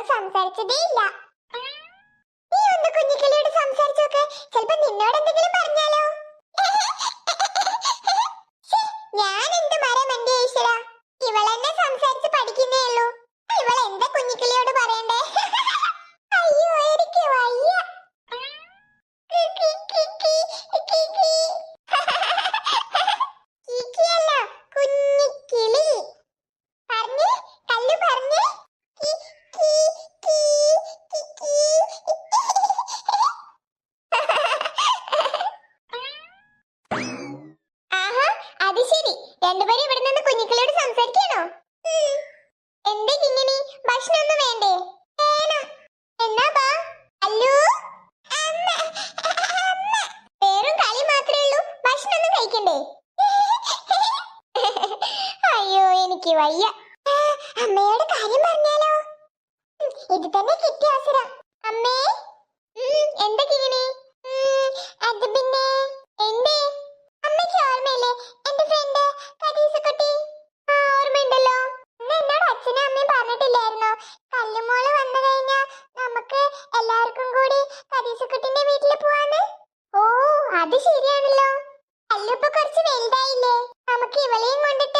എന്നോട് സംസാരിച്ചതേ ഇല്ല നീ ഒന്ന് കുഞ്ഞിക്കിളിയോട് സംസാരിച്ചോക്കെ. ചിലപ്പോ നിന്നോട് എന്തെങ്കിലും പറഞ്ഞാലോ ശ്ശേ, ഞാൻ എന്ത് മരം എന്റെ ഈശ്വര ഇവളെന്നെ സംസാരിച്ച് പഠിക്കുന്നേ ഉള്ളൂ ഇവൾ എന്താ കുഞ്ഞിക്കിളിയോട് പറയണ്ടേ അയ്യോ എനിക്ക് വയ്യ കി, കി, കി, കി, കി, കി. കിക്കിയല്ല, കുഞ്ഞിക്കിളി. പറഞ്ഞേ, കല്ലു പറഞ്ഞേ. കി, കി, കി, കി, കി. ആഹാ, അത് ശരി രണ്ടുപേരും ഇവിടെ നിന്ന് കുഞ്ഞിക്കിളിയോട് സംസാരിക്കാണോ ഉം. എന്തേ കിങ്ങിണി ഭക്ഷണമൊന്നും വേണ്ടേ വേണം എന്നാ ബാ അല്ലു അമ്മ അമ്മ വെറും കളി മാത്രമേ ഉള്ളൂ ഭക്ഷണമൊന്നും കഴിക്കണ്ടേ അയ്യോ എനിക്ക് വയ്യ. അമ്മയോട് കാര്യം പറഞ്ഞാലോ? ഇത് തന്നെ കിട്ടിയ അവസരം. അമ്മേ എന്താ കിങ്ങിണി അത് പിന്നെ എന്തേ? അമ്മയ്ക്ക് ഓർമ്മയില്ലേ? എന്റെ ഫ്രണ്ട് കദീസക്കുട്ടി ആ ഓർമ്മയുണ്ടല്ലോ. അന്ന് എന്നോട് അച്ഛനും അമ്മയും പറഞ്ഞിട്ടില്ലായിരുന്നോ? കല്ലുമോൾ വന്നു കഴിഞ്ഞാ നമുക്ക് എല്ലാവർക്കും കൂടി കദീസക്കുട്ടിന്റെ വീട്ടിൽ പോവാന്ന്? ഓ അത് ശരിയാണല്ലോ. കല്ലുപ്പ കുറച്ച് വലുതായില്ലേ? നമുക്ക് ഇവളെയും കൊണ്ടിട്ട്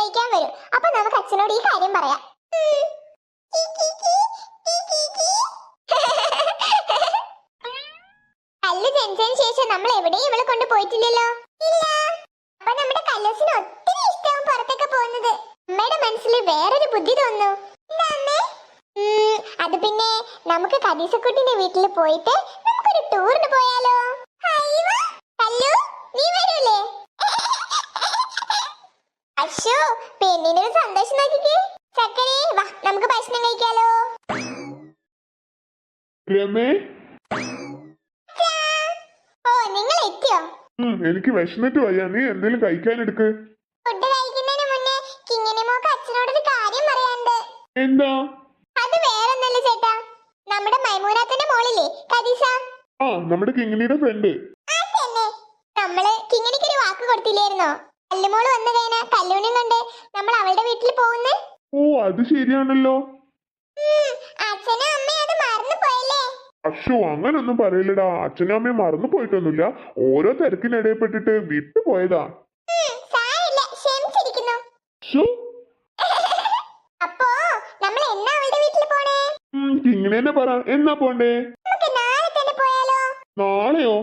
അച്ഛനിപ്പോ വരും. അപ്പൊ നമുക്ക് അച്ഛനോട് ഈ കാര്യം പറയാം. കല്ല് ജനിച്ചതിന് ശേഷം നമ്മൾ എവിടെയും ഇവളെ കൊണ്ട് പോയിട്ടില്ലല്ലോ? ഇല്ല. അപ്പൊ നമ്മുടെ കല്ലൂസിന് ഒത്തിരി ഇഷ്ടവും പുറത്തൊക്കെ പോകുന്നത്. അമ്മയുടെ മനസ്സിൽ വേറൊരു ബുദ്ധി തോന്നുന്നു. അത് പിന്നെ നമുക്ക് കദീസക്കുട്ടിന്റെ വീട്ടിൽ പോയിട്ട് നമുക്കൊരു ടൂറിന് പോയാലോ ഹൈവ, കല്ലു നീ വരൂലേ അശോ പെണ്ണിനൊരു സന്തോഷം നോക്കിക്കേ. ചക്കരേ വാ നമുക്ക് ഭക്ഷണം കഴിക്കാലോ. രമേ. ഓ നിങ്ങൾ എത്തിയോ? ഉം, എനിക്ക് വിശന്നിട്ട് വയ്യ. നീ എന്തെങ്കിലും കഴിക്കാനെടുക്ക് ഫുഡ് കഴിക്കുന്നതിന് മുന്നേ കിങ്ങിണി മോക്ക് അച്ഛനോടൊരു കാര്യം പറയാനുണ്ട്. എന്താ? അത് വേറൊന്നല്ല ചേട്ടാ. നമ്മുടെ മൈമൂനാത്തിന്റെ മോളില്ലേ കദീസ ആ നമ്മുടെ കിങ്ങിണിയുടെ ഫ്രണ്ട് ആ തന്നെ. നമ്മൾ കിങ്ങിണിക്ക് ഒരു വാക്ക് കൊടുത്തില്ലായിരുന്നോ? കല്ലുമോൾ വന്നു കഴിഞ്ഞാ കല്ലൂനും കണ്ട്. നമ്മൾ അവളുടെ വീട്ടിൽ പോകുന്നേ. ഓ അത് ശരിയാണല്ലോ. അച്ഛനും അമ്മയും അത് മറന്നു പോയല്ലേ? അശോ അങ്ങനൊന്നും പറയില്ലടാ. അച്ഛനും അമ്മയും മറന്നു പോയിട്ടൊന്നുമില്ല. ഓരോ തിരക്കിനിടയിൽപ്പെട്ടിട്ട് വിട്ടുപോയതാ സാരില്ല ക്ഷമിച്ചിരിക്കുന്നു. ശോ അപ്പോ നമ്മൾ എന്നാ അവളുടെ വീട്ടിൽ പോണേ? തന്നെ പറ. എന്നാ പോണ്ടേ? നമുക്ക് നാളെ തന്നെ പോയാലോ? നാളെയോ?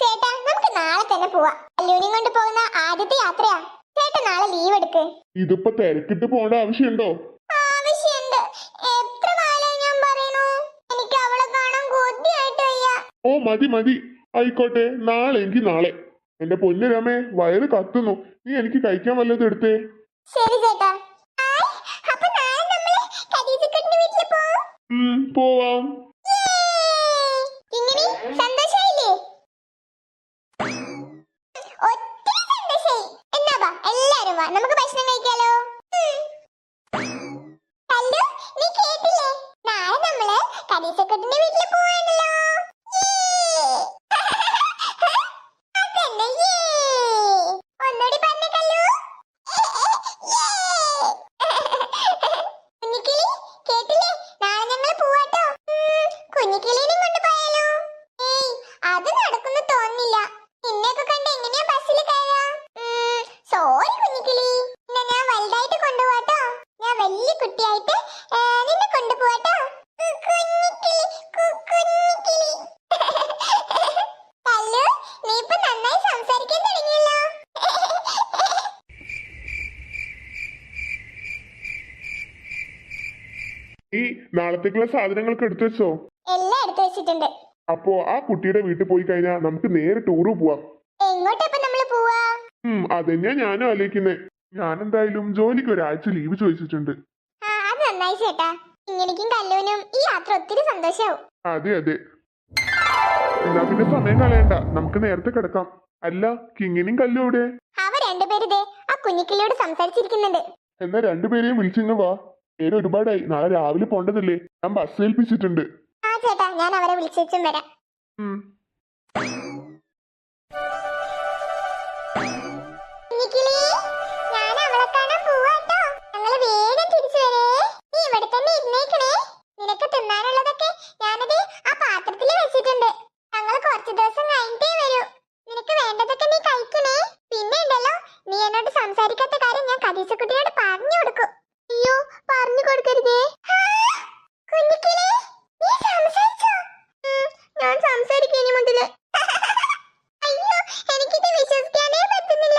ചേട്ടാ നമുക്ക് നാളെ തന്നെ പോവാം. കല്ലൂനും കൊണ്ട് പോകുന്ന ആദ്യത്തെ യാത്രയാ. ചേട്ടൻ നാളെ ലീവ് എടുക്ക്. ഇതിപ്പോ തിരക്കിട്ട് പോകേണ്ട ആവശ്യമുണ്ടോ? ആവശ്യമുണ്ട്. എത്ര കാലമായി ഞാൻ പറയുന്നു? എനിക്ക് അവളെ കാണാൻ കൊതിയായിട്ട് വയ്യ. ഓ മതി മതി. ആയിക്കോട്ടെ നാളെ എനിക്ക് നാളെ. എന്റെ പൊന്നു രമേ വയറ് കത്തുന്നു. നീ എനിക്ക് കഴിക്കാൻ വല്ലതും എടുത്തേ. ശരി ചേട്ടാ. പോവും ഉം, പോവാം യേയ്! ഇങ്ങനെ സന്തോഷായില്ലേ ഒത്തിരി സന്തോഷായി എന്നാ വാ എല്ലാരും വാ നമുക്ക് ഭക്ഷണം കഴിക്കാലോ ഉം. കല്ലു നീ കേട്ടില്ലേ നാളെ നമ്മൾ ഖദീജക്കുട്ടിന്റെ വീട്ടിൽ പോവാണല്ലോ യേയ്! അതന്നെ യേയ്! ഒന്നൂടി പറഞ്ഞേ കല്ലു യേയ്! കുഞ്ഞിക്കിളി കേട്ടില്ലേ നാളെ ഞങ്ങൾ പോവാട്ടോ ഉം, കുഞ്ഞിക്കിളിനെയും കൊണ്ട് പോയാലോ ഏയ് അത് നടക്കുന്നു തോന്നില്ല നിന്നെയൊക്കെ കണ്ട് എങ്ങനെയാ ബസ്സിൽ കയറാ? സോറി കുഞ്ഞിക്കിളി. എന്നാ ഞാൻ വലുതായിട്ട് കൊണ്ടുപോവാട്ടോ. ഞാൻ വലിയ കുട്ടിയായിട്ട് നിന്നെ കൊണ്ടുപോവാട്ടോ. കു- കു- കുഞ്ഞിക്കിളി. കല്ലു നീ ഇപ്പൊ നന്നായി സംസാരിക്കാൻ തുടങ്ങിയല്ലോ. ഈ നാളത്തേക്കുള്ള സാധനങ്ങളൊക്കെ എടുത്തു വെച്ചോ? അപ്പോ ആ കുട്ടിയുടെ വീട്ടിൽ പോയി കഴിഞ്ഞാൽ നമുക്ക് നേരെ ടൂറ് പോവാം. ഉം അതന്നെയാ ഞാനും ആലോചിക്കുന്നേ. ഞാൻ എന്തായാലും ജോലിക്ക് ഒരാഴ്ച ലീവ് ചോദിച്ചിട്ടുണ്ട്. ആ അത് നന്നായി ചേട്ടാ. ഇങ്ങനെക്കും കല്ലൂനും ഈ യാത്ര ഒത്തിരി സന്തോഷാവും. അതെ അതെ. എന്നാ പിന്നെ സമയം കളയണ്ട. നമുക്ക് നേരത്തെ കിടക്കാം. അല്ല കിങ്ങിനും കല്ലും എവിടെ? അവ രണ്ടുപേരും ദേ ആ കുഞ്ഞിക്കിളിയോട് സംസാരിച്ചിരിക്കുന്നുണ്ട്. എന്നാ രണ്ടുപേരെയും വിളിച്ചിങ്ങ് വാ. പേര് ഒരുപാടായി. നാളെ രാവിലെ പോണ്ടതല്ലേ? ഞാൻ ബസ് ഏൽപ്പിച്ചിട്ടുണ്ട്. ആ ചേട്ടാ ഞാൻ അവരെ വിളിച്ചേച്ചും വരാം. കുഞ്ഞിക്കിളി ഞാൻ അവളെ കാണാൻ പോവാട്ടോ. ഞങ്ങൾ വേഗം തിരിച്ചു വരേ. നീ ഇവിടെ തന്നെ ഇരുന്നേക്കണേ. നിനക്ക് തിന്നാനുള്ളതൊക്കെ ഞാനത് ആ പാത്രത്തിൽ വെച്ചിട്ടുണ്ട്. ഞങ്ങൾ കുറച്ച് ദിവസം കഴിഞ്ഞിട്ടേ വരൂ. നിനക്ക് വേണ്ടതൊക്കെ നീ കഴിക്കണേ. പിന്നെ ഉണ്ടല്ലോ നീ എന്നോട് സംസാരിക്കാത്ത കാര്യം ഞാൻ കദീസക്കുട്ടിയോട് പറഞ്ഞു കൊടുക്കും. അയ്യോ പറഞ്ഞു കൊടുക്കരുതേ. കുഞ്ഞിക്കിളി. ഞാൻ സംസാരിക്കും ഇനി മുതൽ. അയ്യോ എനിക്കിത് വിശ്വസിക്കാനേ പറ്റുന്നില്ല.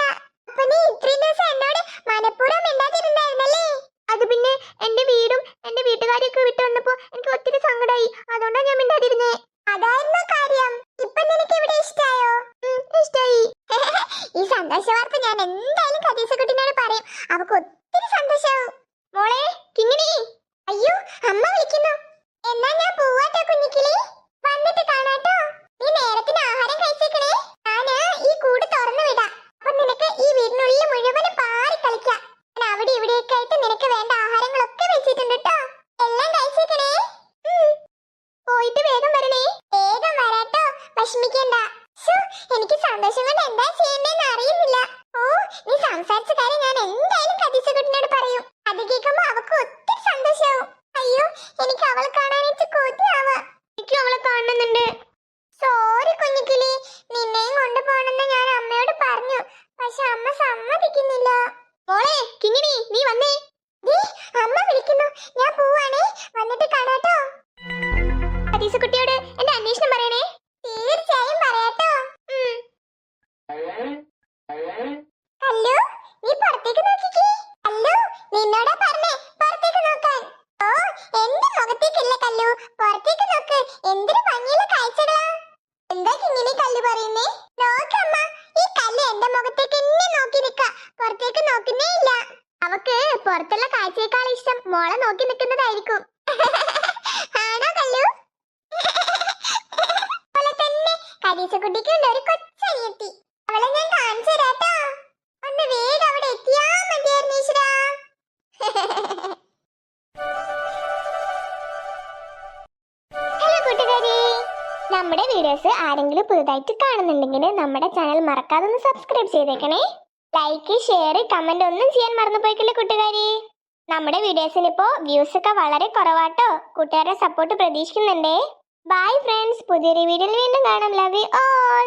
അപ്പൊ നീ ഇത്രയും ദിവസം എന്നോട് മനഃപൂർവം മിണ്ടാതിരുന്നായിരുന്നല്ലേ? അത് പിന്നെ എന്റെ വീടും എന്റെ വീട്ടുകാരെയൊക്കെ വിട്ടു വന്നപ്പോ എനിക്ക് ഒത്തിരി സങ്കടമായി അതുകൊണ്ടാണ് ഞാൻ മിണ്ടാതിരുന്നേ. അതായിരുന്നു കാര്യം. ഇപ്പൊ നിനക്ക് ഇവിടെ ഇഷ്ടായോ? ഇഷ്ടായി. ഈ സന്തോഷ വാർത്ത ഞാൻ എന്തായാലും കദീസക്കുട്ടിനോട് പറയും. അവക്ക് ഒത്തിരി സന്തോഷാവും. മോളെ കിങ്ങിണി. അയ്യോ അമ്മ വിളിക്കുന്നു. എന്നാ ഞാൻ പോവാട്ടോ കുഞ്ഞിക്കിളി. വന്നിട്ട് കാണാട്ടോ. നീ നേരത്തിന് ആഹാരം കഴിച്ചേക്കണേ. ഞാൻ ഈ കൂട് തുറന്നു വിടാം. അപ്പൊ നിനക്ക് ഈ വീടിനുള്ളിൽ മുഴുവനും പുറത്തുള്ള കാഴ്ചയേക്കാൾ ഇഷ്ടം മോളെ നോക്കി നിൽക്കുന്നതായിരിക്കും ആണോ കല്ലു? പോലെ തന്നെ കരീസക്കുട്ടിക്ക് ഉണ്ട് ഒരു കൊച്ചനിയത്തി. നമ്മുടെ വീഡിയോസ് ആരെങ്കിലും പുതുതായിട്ട് കാണുന്നുണ്ടെങ്കിൽ നമ്മുടെ ചാനൽ മറക്കാതെ ഒന്ന് സബ്സ്ക്രൈബ് ചെയ്തേക്കണേ. ലൈക്ക് ഷെയർ കമന്റ് ഒന്നും ചെയ്യാൻ മറന്നു പോയിക്കില്ല കൂട്ടുകാരി? നമ്മുടെ വീഡിയോസിന് ഇപ്പോ വ്യൂസ് ഒക്കെ വളരെ കുറവാട്ടോ. കൂട്ടുകാരുടെ സപ്പോർട്ട് പ്രതീക്ഷിക്കുന്നുണ്ടേ. ബൈ ഫ്രണ്ട്സ് പുതിയൊരു വീഡിയോയിൽ വീണ്ടും കാണാം. Love you all